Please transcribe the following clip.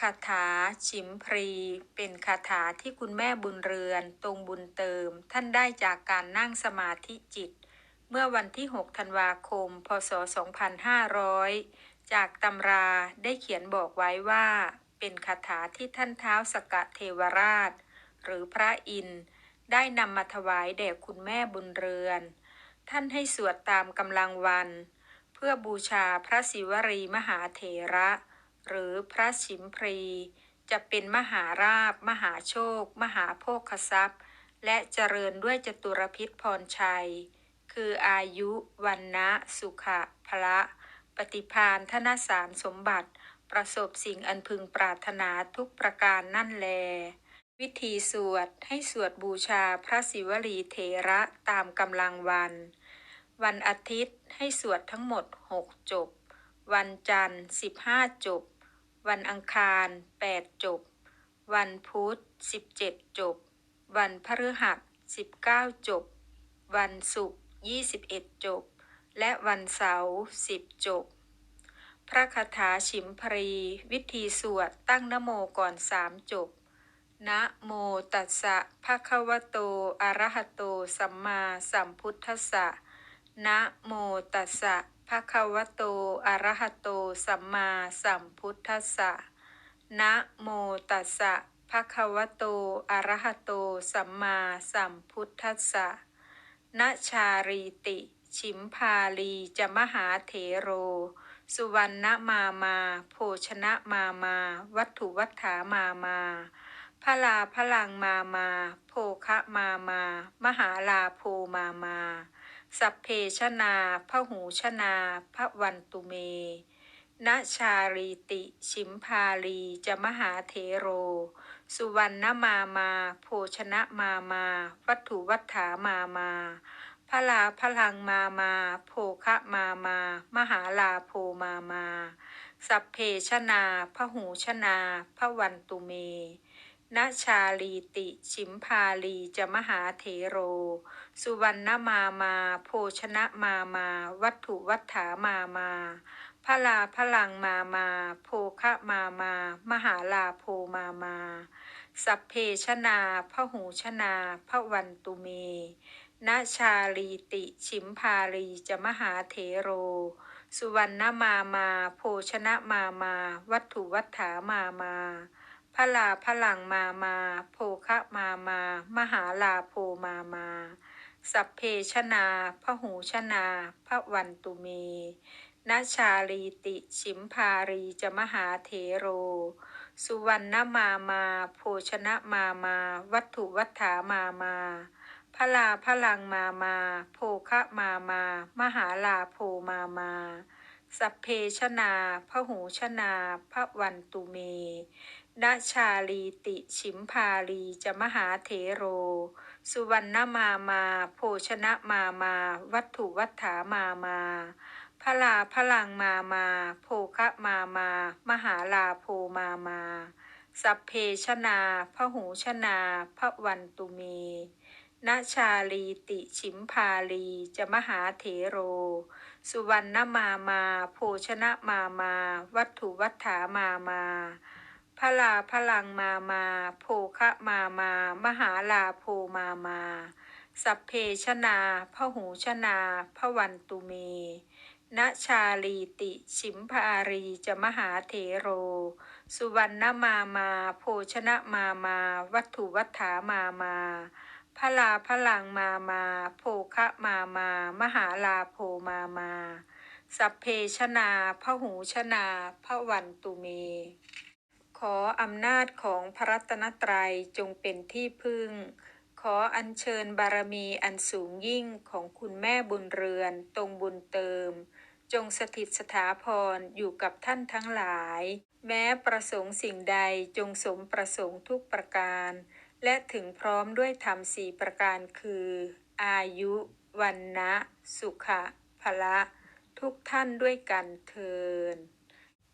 คาถา ฉิมพรี เป็นคาถาที่คุณแม่บุญเรือน ตรงบุญเติม ท่านได้จากการนั่งสมาธิจิต เมื่อวันที่ 6 ธันวาคม พศ 2500 จากตำราได้เขียนบอกไว้ว่า เป็นคาถาที่ท่านเท้าสกะเทวราช หรือพระอินทร์ได้นำมาถวายแด่คุณแม่บุญเรือน ท่านให้สวดตามกำลังวัน เพื่อบูชาพระศิวรีมหาเถระ หรือพระชิมพรี จะเป็นมหาราบ มหาโชค มหาโภคทรัพย์ และเจริญด้วยจตุรพิษพรชัย คืออายุวันนะสุขะพละปฏิพานธนสารสมบัติ ประสบสิ่งอันพึงปรารถนาทุกประการนั่นแล วิธีสวดให้สวดบูชาพระศิวลีเถระตามกำลังวัน วันอาทิตย์ให้สวดทั้งหมด 6 จบ วันจันทร์ 15 จบ วันอังคาร 8 จบ วันพุธ 17 จบ วันพฤหัส 19 จบ วันศุกร์ 21 จบ และวันเสาร์ 10 จบ พระคาถาฉิมพรี วิธีสวดตั้งนโมก่อนสามจบ นะโมตัสสะภะคะวะโต อะระหะโต สัมมาสัมพุทธัสสะ นะโมตัสสะภะคะวะโต อะระหะโต สัมมาสัมพุทธัสสะ นะโมตัสสะภะคะวะโต อะระหะโต สัมมาสัมพุทธัสสะนะชารีติฉิมพาลีจะมหาเถโร สุวรรณมามา โภชนะมามา วัตถุวัฏฐามามาพลาพลังมามา โภคะมามา มหาลาโภมามา สัพเพชนาพระหูชนาพระวันตุเมนชารีติชิมพาลีจะมหาเถโร สุวรรณมามาโภชนะมามา วัตถุวัฏฐามามาพลาพลังมามา โภคะมามา มหาลาโภมามา สัพเพชนาพระหูชนาพระวันตุเม นาชาลีติชิมพาลีจะมหาเถโร สุวรรณมามา โภชนะมามา วัตถุวัฏฐามามาพลาพลังมามา โภคะมามา มหาลาโภมามา สัพเพชนาพระหูชนาพระวันตุเมนาชาลีติชิมพาลีจะมหาเถโร สุวรรณมามา โภชนะมามา วัตถุวัฏฐามามาพ ลาพลังมามา โภคะมามา มหาลาโภมามา สัพเพชนาพระหูชนาพระวันตุเมนชาลีติชิมพารีจะมหาเถโร สุวรรณมามา โภชนะมามา วัตถุวัฏฐามามาพลาพลังมามา โภคะมามา มหาลาโภมามา สัพเพชนาพระหูชนาพระวันตุเม นชาลีติชิมพาลีจะมหาเถโร สุวรรณมามา โภชนะมามา วัตถุวัฏฐามามาพลาพลังมามา โภคะมามา มหาลาโภมามา สัพเพชนาพหูชนาพระวันตุเมนชาลีติชิมพาลีจะมหาเถโร สุวรรณมามา โภชนะมามา วัตถุวัฏฐามามา พลาพลังมามาโภคะมามามหาลาโภมามา สัพเพชนาพหูชนาพระวันตุเมนชาลีติชิมพารีจะมหาเถโร สุวรรณมามา โภชนะมามา วัตถุวัฏฐามามาพลาพลังมามา โภคะมามามหาลาโภมามา สัพเพชนาพหูชนาพระวันตุเม ขออำนาจของพระรัตนตรัยจงเป็นที่พึ่ง ขออัญเชิญบารมีอันสูงยิ่งของคุณแม่บุญเรือนตรงบุญเติม จงสถิตสถาพรอยู่กับท่านทั้งหลาย แม้ประสงค์สิ่งใดจงสมประสงค์ทุกประการ และถึงพร้อมด้วยธรรมสี่ประการคือ อายุวันนะ สุขะพละ ทุกท่านด้วยกันเทิน